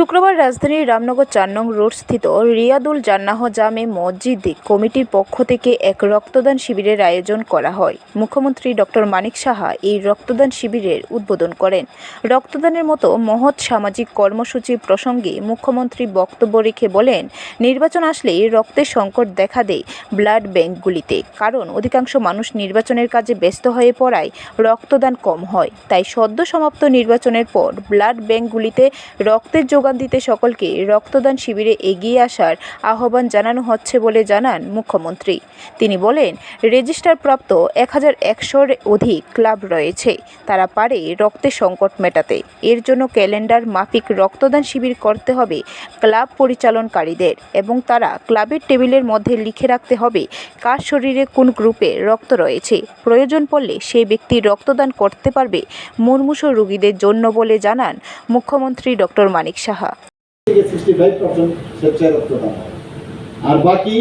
শুক্রবার রাজধানীর রামনগর চার নং রোড স্থিত রিয়াদুল জান্নাহ জামে মসজিদ কমিটির পক্ষ থেকে এক রক্তদান শিবিরের আয়োজন করা হয়। মুখ্যমন্ত্রী ডক্টর মানিক সাহা এই রক্তদান শিবিরের উদ্বোধন করেন। রক্তদানের মতো মহৎ সামাজিক কর্মসূচি প্রসঙ্গে মুখ্যমন্ত্রী বক্তব্য রেখে বলেন, নির্বাচন আসলেই রক্তের সংকট দেখা দেয় ব্লাড ব্যাংকগুলিতে কারণ অধিকাংশ মানুষ নির্বাচনের কাজে ব্যস্ত হয়ে পড়ায় রক্তদান কম হয়। তাই সদ্য সমাপ্ত নির্বাচনের পর ব্লাড ব্যাংকগুলিতে রক্তের যোগান দিতে সকলকে রক্তদান শিবিরে এগিয়ে আসার আহ্বান জানানো হচ্ছে বলে জানান মুখ্যমন্ত্রী। তিনি বলেন, রেজিস্টারপ্রাপ্ত এক হাজার একশোর অধিক ক্লাব রয়েছে। তারা পারে রক্তের সংকট মেটাতে। এর জন্য ক্যালেন্ডার মাফিক রক্তদান শিবির করতে হবে ক্লাব পরিচালনকারীদের এবং তারা ক্লাবের টেবিলের মধ্যে লিখে রাখতে হবে কার শরীরে কোন গ্রুপে রক্ত রয়েছে। প্রয়োজন পড়লে সেই ব্যক্তি রক্তদান করতে পারবে মুমূর্ষু রোগীদের জন্য বলে জানান মুখ্যমন্ত্রী ডক্টর মানিক সাহা। আর বাকি,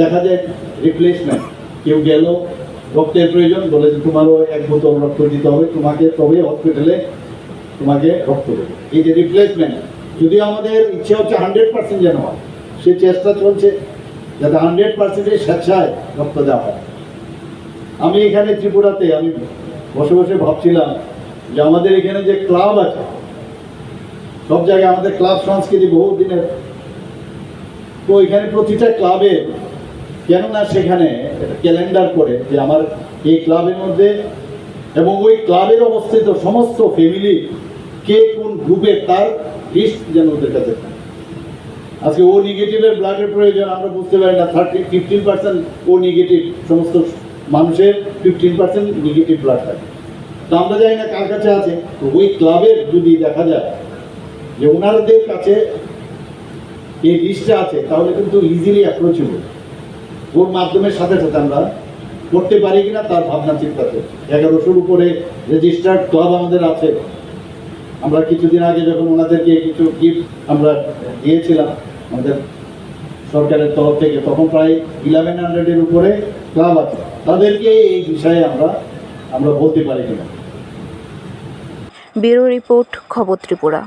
দেখা যায় রিপ্লেসমেন্ট কেউ গেল, রক্তের প্রয়োজন, বলে যে তোমারও এক বোতল রক্ত দিতে হবে, তোমাকে তবে হসপিটালে তোমাকে রক্ত দেবে। এই যে রিপ্লেসমেন্ট যদি আমাদের ইচ্ছে হচ্ছে হান্ড্রেড পার্সেন্ট যেন হয়, সে চেষ্টা চলছে, যাতে হান্ড্রেড পার্সেন্টের স্বেচ্ছায় রক্ত দেওয়া হয়। আমি এখানে ত্রিপুরাতে, আমি বসে বসে ভাবছিলাম যে আমাদের এখানে যে ক্লাব আছে সব জায়গায় আমাদের ক্লাব সংস্কৃতি বহু দিনের তো এখানে প্রতিটা ক্লাবে, কেননা সেখানে ক্যালেন্ডার করে যে আমার এই ক্লাবের মধ্যে এবং ওই ক্লাবের অবস্থিত সমস্ত ফ্যামিলি কে কোন গ্রুপে তার লিস্ট যেন ওদের কাছে। আজকে ও নেগেটিভের ব্লাডের প্রয়োজন, আমরা বুঝতে পারি না thirty fifteen percent O negative সমস্ত মানুষের ফিফটিন পার্সেন্ট নেগেটিভ ব্লাড থাকে তো আমরা জানি না কার কাছে আছে ওই ক্লাবের যদি দেখা যায় যে ওনাদের কাছে এই লিস্টটা আছে, তাহলে কিন্তু ইজিলি অ্যাপ্রোচেবল ওর মাধ্যমের সাথে সাথে আমরা করতে পারি কিনা তার ভাবনা, চিন্তা এগারোশোর উপরে রেজিস্টার্ড ক্লাব আমাদের আছে। আমরা কিছুদিন আগে যখন ওনাদেরকে কিছু গিফট আমরা দিয়েছিলাম আমাদের সরকারের তরফ থেকে, তখন প্রায় ইলেভেন হান্ড্রেডের উপরে ক্লাব আছে। তাদেরকে এই বিষয়ে আমরা আমরা বলতে পারি কিনা। ব্যুরো রিপোর্ট খবর ত্রিপুরা।